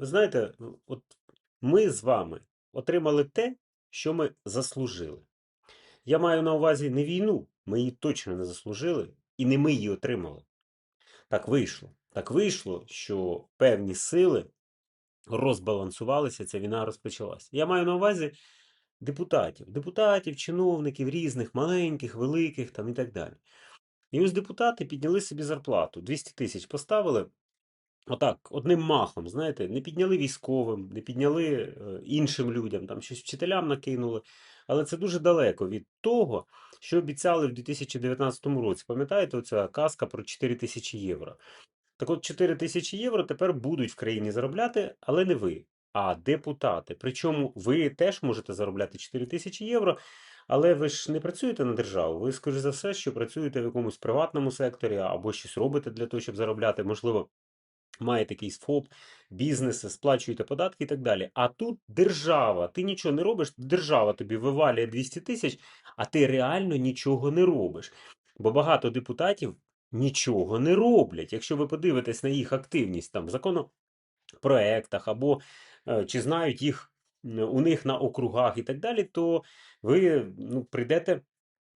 Ви знаєте, от ми з вами отримали те, що ми заслужили. Я маю на увазі не війну, ми її точно не заслужили, і не ми її отримали. Так вийшло. Так вийшло, що певні сили розбалансувалися, ця війна розпочалась. Я маю на увазі депутатів, депутатів, чиновників різних, маленьких, великих там і так далі. І ось депутати підняли собі зарплату. 200 тисяч поставили. Отак, одним махом, знаєте, не підняли військовим, не підняли е, іншим людям, там щось вчителям накинули. Але це дуже далеко від того, що обіцяли в 2019 році. Пам'ятаєте, оця казка про 4 тисячі євро? Так от 4 тисячі євро тепер будуть в країні заробляти, але не ви, а депутати. Причому ви теж можете заробляти 4 тисячі євро, але ви ж не працюєте на державу. Ви, скоріш за все, що працюєте в якомусь приватному секторі або щось робите для того, щоб заробляти, можливо. Маєте якийсь ФОП, бізнес, сплачуєте податки і так далі. А тут держава, ти нічого не робиш, держава тобі вивалює 200 тисяч, а ти реально нічого не робиш. Бо багато депутатів нічого не роблять. Якщо ви подивитесь на їх активність там в законопроектах або е, чи знають їх у них на округах і так далі, то ви ну, прийдете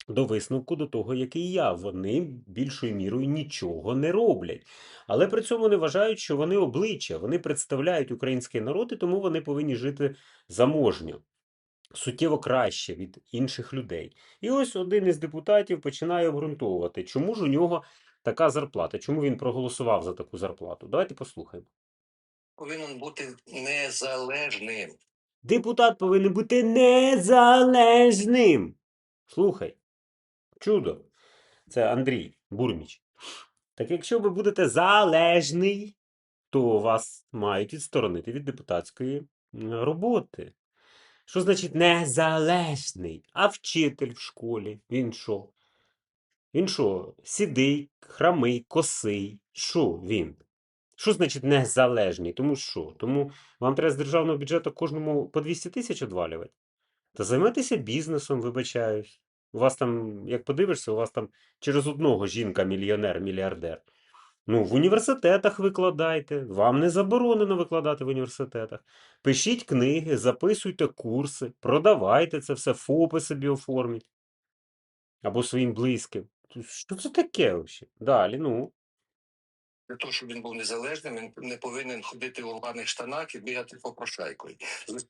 до висновку до того, який я. Вони більшою мірою нічого не роблять. Але при цьому не вважають, що вони обличчя, вони представляють український народ, і тому вони повинні жити заможньо. Суттєво краще від інших людей. І ось один із депутатів починає обґрунтовувати, чому ж у нього така зарплата, чому він проголосував за таку зарплату. Давайте послухаємо. повинен бути незалежним. Депутат повинен бути незалежним. Слухай, чудо. Це Андрій Бурміч. Так якщо ви будете залежний, то вас мають відсторонити від депутатської роботи. Що значить незалежний? А вчитель в школі, він що? Він що, сідий, храмий, косий? Що він? Що значить незалежний? Тому що? Тому вам треба з державного бюджету кожному по 200 тисяч одвалювати? Та займайтеся бізнесом, вибачаюсь. У вас там, як подивишся, у вас там через одного жінка мільйонер, мільярдер. Ну, в університетах викладайте. Вам не заборонено викладати в університетах. Пишіть книги, записуйте курси, продавайте це все, ФОПи собі оформіть. Або своїм близьким. Що це таке взагалі? Далі, ну. Для того, щоб він був незалежним, він не повинен ходити в урваних штанах і бігати попрошайкою.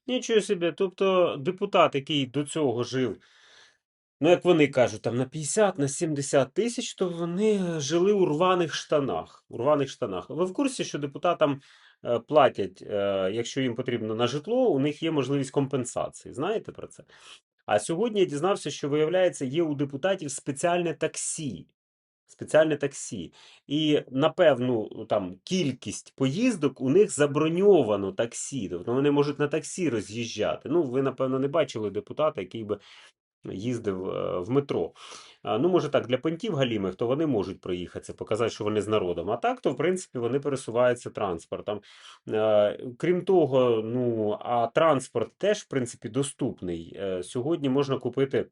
Нічого собі. Тобто депутат, який до цього жив, ну, як вони кажуть, там на 50, на 70 тисяч, то вони жили у рваних штанах. У рваних штанах. Ви в курсі, що депутатам е, платять, е, якщо їм потрібно на житло, у них є можливість компенсації. Знаєте про це? А сьогодні я дізнався, що, виявляється, є у депутатів спеціальне таксі. Спеціальне таксі. І на певну там кількість поїздок у них заброньовано таксі. Тобто вони можуть на таксі роз'їжджати. Ну, ви, напевно, не бачили депутата, який би їздив е, в метро. Ну, може так, для понтів галімих, то вони можуть проїхатися, показати, що вони з народом. А так, то, в принципі, вони пересуваються транспортом. Е, Крім того, ну, а транспорт теж, в принципі, доступний. Е, Сьогодні можна купити.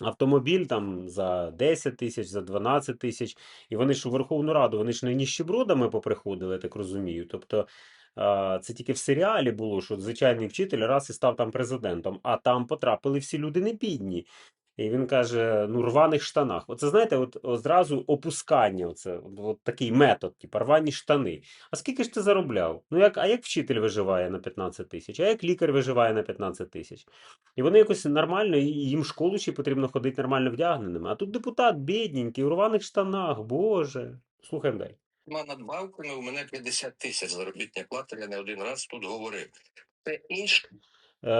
Автомобіль там за 10 тисяч, за 12 тисяч. І вони ж у Верховну Раду, вони ж не ніщебродами поприходили, я так розумію. Тобто це тільки в серіалі було, що звичайний вчитель раз і став там президентом, а там потрапили всі люди не бідні. І він каже: ну, рваних штанах. Оце знаєте, от, зразу опускання, оце, от, такий метод, типу, рвані штани. А скільки ж ти заробляв? Ну, як, а як вчитель виживає на 15 тисяч, а як лікар виживає на 15 тисяч? І вони якось нормально, і їм школу ще потрібно ходити нормально вдягненими. А тут депутат бідненький, у рваних штанах, боже. Слухаємо далі. Над надбавками у мене 50 тисяч заробітня плата, я не один раз тут говорив. Це інше. Е,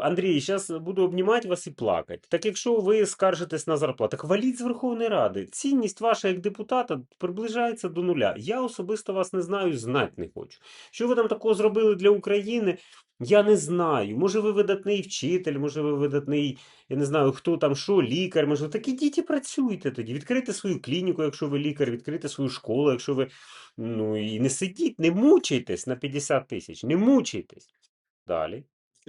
Андрій, зараз буду обнімати вас і плакати. Так якщо ви скаржитесь на зарплату, так з Верховної Ради. Цінність ваша як депутата приближається до нуля. Я особисто вас не знаю, знати не хочу. Що ви там такого зробили для України? Я не знаю. Може, ви видатний вчитель, може, ви видатний, я не знаю, хто там, що, лікар, може, так ідіть і працюйте тоді. Відкрийте свою клініку, якщо ви лікар, відкрийте свою школу, якщо ви. Ну і не сидіть, не мучайтесь на 50 тисяч, не мучайтесь. Далі.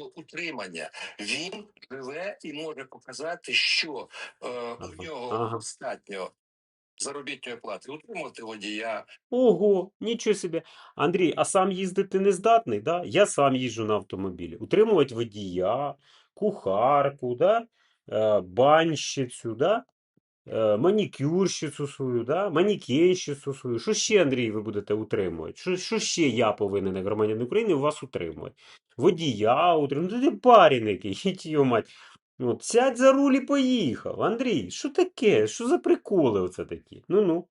Утримання. Він живе і може показати, що е, у нього достатньо заробітної плати, утримувати водія. Ого, нічого собі. Андрій, а сам їздити не здатний, да? Я сам їжджу на автомобілі. Утримувати водія, кухарку, да? Е, банщицю, да? Е, манікюрщицю свою, да? манікенщицю свою. Що ще, Андрій, ви будете утримувати? Що, що ще я повинен, як громадянин України, у вас утримувати? Водія утримувати. Ну, ти парень який, їдь його мать. От, сядь за руль і поїхав. Андрій, що таке? Що за приколи оце такі? Ну-ну.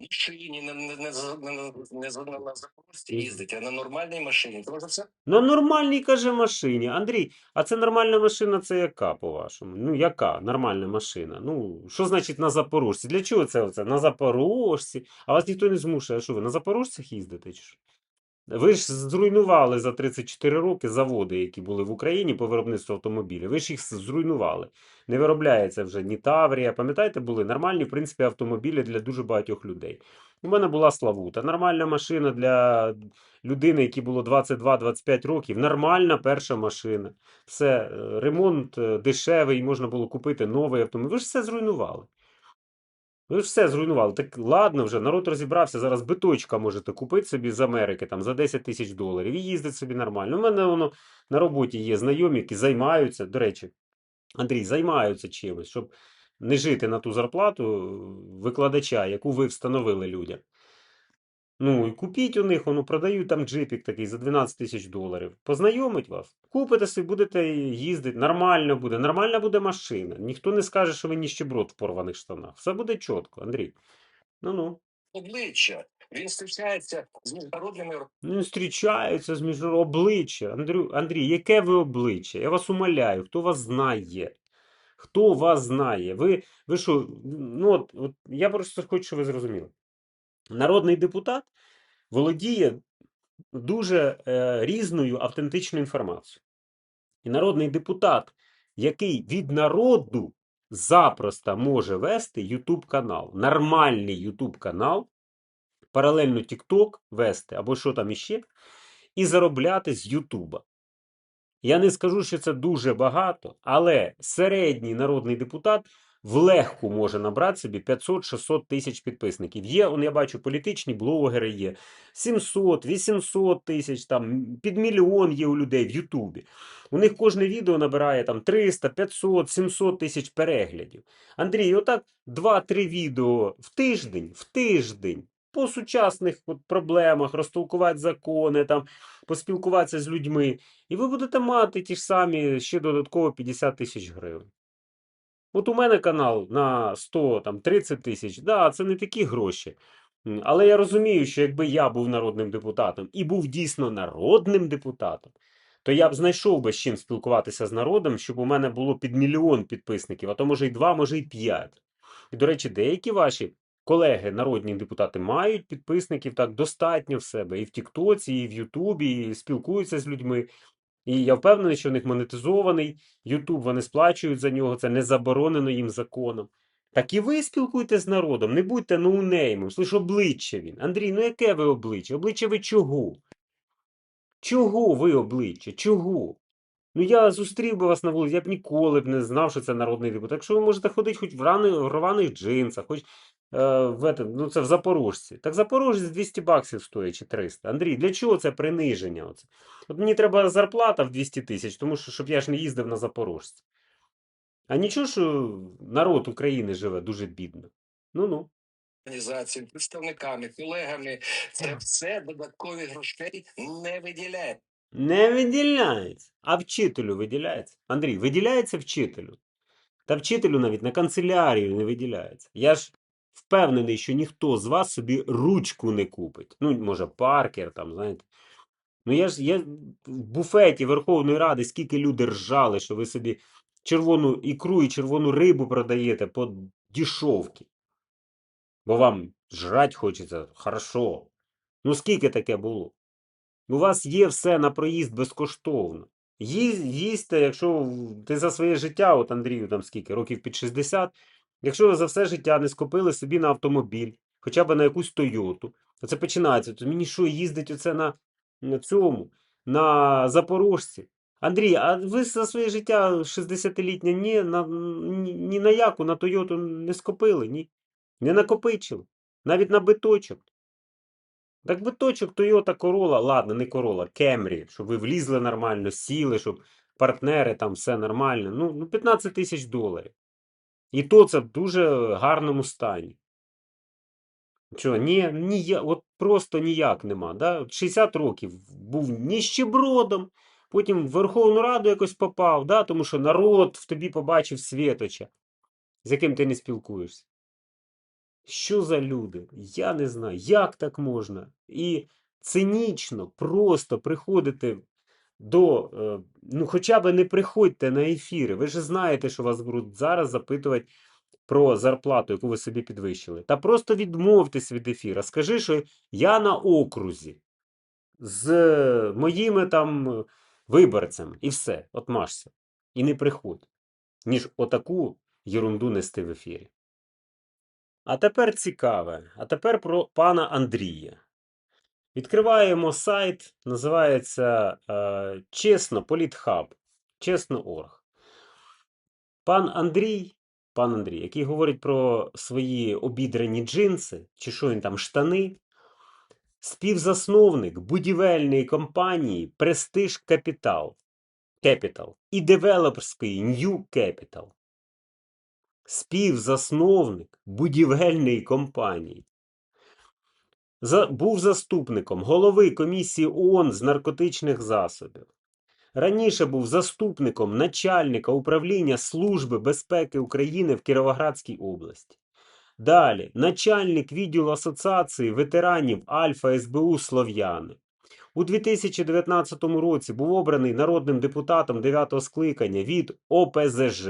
Машині не, не, не, не, не, не, за- на запорожці їздить, а на нормальній машині. Тому що це На нормальній, каже, машині. Андрій, а це нормальна машина, це яка, по-вашому? Ну, яка нормальна машина? Ну, що значить на Запорожці? Для чого це оце? На Запорожці? А вас ніхто не змушує. А що ви на Запорожцях їздите? Чи що? Ви ж зруйнували за 34 роки заводи, які були в Україні по виробництву автомобілів. Ви ж їх зруйнували. Не виробляється вже ні Таврія. Пам'ятаєте, були нормальні, в принципі, автомобілі для дуже багатьох людей. У мене була Славута, нормальна машина для людини, якій було 22-25 років. Нормальна перша машина. Все, е, ремонт е, дешевий, можна було купити новий автомобіль. Ви ж все зруйнували. Ви ж все зруйнували. Так ладно вже, народ розібрався. Зараз биточка можете купити собі з Америки там, за 10 тисяч доларів і їздить собі нормально. У мене воно на роботі є знайомі, які займаються. До речі, Андрій, займаються чимось, щоб не жити на ту зарплату е, викладача, яку ви встановили людям. Ну, і купіть у них, воно продають там джипік такий за 12 тисяч доларів. Познайомить вас. Купите собі, будете їздити, нормально буде, нормальна буде машина. Ніхто не скаже, що ви ніщеброд в порваних штанах. Все буде чітко, Андрій. Ну-ну. обличчя. Він зустрічається з міжнародними Він зустрічається з міжнародним обличчя. Андрю, Андрій, яке ви обличчя? Я вас умоляю, хто вас знає? Хто вас знає? Ви, ви що, ну от, от я просто хочу, щоб ви зрозуміли. Народний депутат володіє дуже е, різною автентичною інформацією. І народний депутат, який від народу запросто може вести YouTube канал, нормальний YouTube канал, паралельно TikTok вести або що там іще, і заробляти з Ютуба. Я не скажу, що це дуже багато, але середній народний депутат влегку може набрати собі 500-600 тисяч підписників. Є, он, я бачу, політичні блогери є 700, 800 тисяч, там під мільйон є у людей в Ютубі. У них кожне відео набирає там 300, 500, 700 тисяч переглядів. Андрій, отак 2-3 відео в тиждень, в тиждень. По сучасних от проблемах, розтолкувати закони, там, поспілкуватися з людьми. І ви будете мати ті ж самі ще додатково 50 тисяч гривень. От у мене канал на 100, там, 30 тисяч, да, це не такі гроші. Але я розумію, що якби я був народним депутатом і був дійсно народним депутатом, то я б знайшов би з чим спілкуватися з народом, щоб у мене було під мільйон підписників, а то може і два, може і п'ять. І, до речі, деякі ваші колеги, народні депутати, мають підписників так достатньо в себе і в Тіктоці, і в Ютубі, і спілкуються з людьми. І я впевнений, що в них монетизований Ютуб, вони сплачують за нього, це не заборонено їм законом. Так і ви спілкуйтесь з народом, не будьте ноунеймом, слиш обличчя він. Андрій, ну яке ви обличчя? Обличчя ви чого? Чого ви обличчя? Чого? Ну я зустрів би вас на вулиці, я б ніколи б не знав, що це народний депутат. Якщо ви можете ходити хоч в, рваних джинсах, хоч в этом, ну це в Запорожці. Так Запорожець 200 баксів стоїть чи 300. Андрій, для чого це приниження? Оце? От мені треба зарплата в 200 тисяч, тому що щоб я ж не їздив на Запорожці. А нічого, що народ України живе дуже бідно. Ну-ну. організаціями, представниками, колегами. Це все додаткові грошей не виділяє. Не виділяється. А вчителю виділяється. Андрій, виділяється вчителю. Та вчителю навіть на канцелярію не виділяється. Я ж впевнений, що ніхто з вас собі ручку не купить. Ну, може, паркер там, знаєте. Ну я ж я в буфеті Верховної Ради скільки люди ржали, що ви собі червону ікру і червону рибу продаєте по дішовки. Бо вам жрать хочеться хорошо. Ну скільки таке було? У вас є все на проїзд безкоштовно. Ї- Їсте, якщо ти за своє життя, от Андрію там скільки, років під 60, якщо ви за все життя не скопили собі на автомобіль, хоча б на якусь Тойоту, то це починається. То мені що, їздить оце на, на цьому, на Запорожці? Андрій, а ви за своє життя 60-літнє ні на, ні, ні на яку, на Тойоту не скопили, ні? Не накопичили. Навіть на биточок. Так биточок Toyota Corolla, ладно, не Corolla, Camry, щоб ви влізли нормально, сіли, щоб партнери там все нормально. Ну, ну 15 тисяч доларів. І то це в дуже гарному стані. Чого, ні, ні, от просто ніяк нема. Да? 60 років був ніщебродом, потім в Верховну Раду якось попав, да? тому що народ в тобі побачив світоча, з яким ти не спілкуєшся. Що за люди? Я не знаю, як так можна. І цинічно просто приходити до. е, Ну, хоча б не приходьте на ефіри. Ви ж знаєте, що вас будуть зараз запитувати про зарплату, яку ви собі підвищили. Та просто відмовтесь від ефіра. Скажи, що я на окрузі з моїми там е, виборцями, і все, отмашся. І не приходь, ніж отаку єрунду нести в ефірі. А тепер цікаве. А тепер про пана Андрія. Відкриваємо сайт, називається е, Чесно Політхаб. Чесно.орг. Пан Андрій, пан Андрій, який говорить про свої обідрані джинси, чи що він там, штани, співзасновник будівельної компанії Prestige Capital, Capital і девелоперської New Capital. Співзасновник будівельної компанії. Був заступником голови комісії ООН з наркотичних засобів. Раніше був заступником начальника управління Служби безпеки України в Кіровоградській області. Далі начальник відділу Асоціації ветеранів Альфа СБУ Слов'яни. У 2019 році був обраний народним депутатом 9 скликання від ОПЗЖ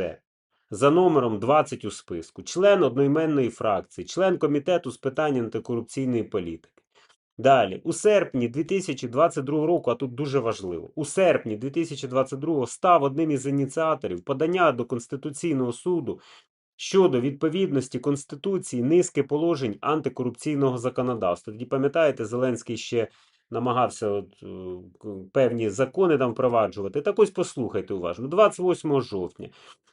за номером 20 у списку, член одноіменної фракції, член комітету з питань антикорупційної політики. Далі, у серпні 2022 року, а тут дуже важливо, у серпні 2022 став одним із ініціаторів подання до Конституційного суду щодо відповідності Конституції низки положень антикорупційного законодавства. Тоді пам'ятаєте, Зеленський ще намагався от, е, певні закони там впроваджувати. Так ось послухайте уважно. 28 жовтня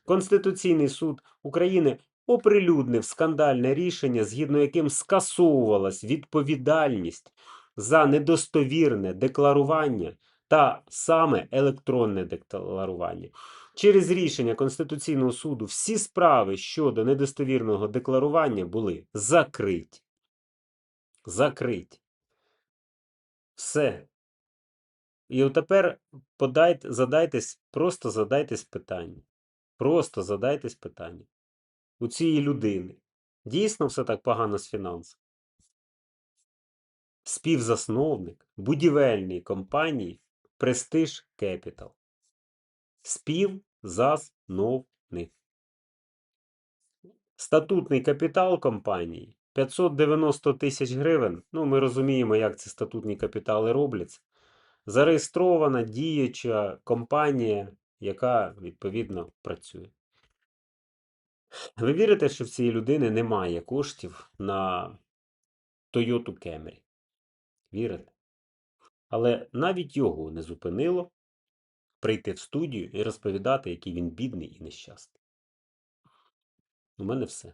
Конституційний суд України оприлюднив скандальне рішення, згідно яким скасовувалась відповідальність за недостовірне декларування та саме електронне декларування. Через рішення Конституційного суду всі справи щодо недостовірного декларування були закриті. Закриті. Все. І от тепер подайте, задайтесь, просто задайтесь питання. Просто задайтесь питання. У цієї людини дійсно все так погано з фінансами? Співзасновник будівельної компанії Prestige Capital. Співзасновник. Статутний капітал компанії 590 тисяч гривень. Ну, ми розуміємо, як ці статутні капітали робляться. Зареєстрована діюча компанія, яка відповідно працює. Ви вірите, що в цієї людини немає коштів на Toyota Camry? Вірите? Але навіть його не зупинило прийти в студію і розповідати, який він бідний і нещасний. У мене все.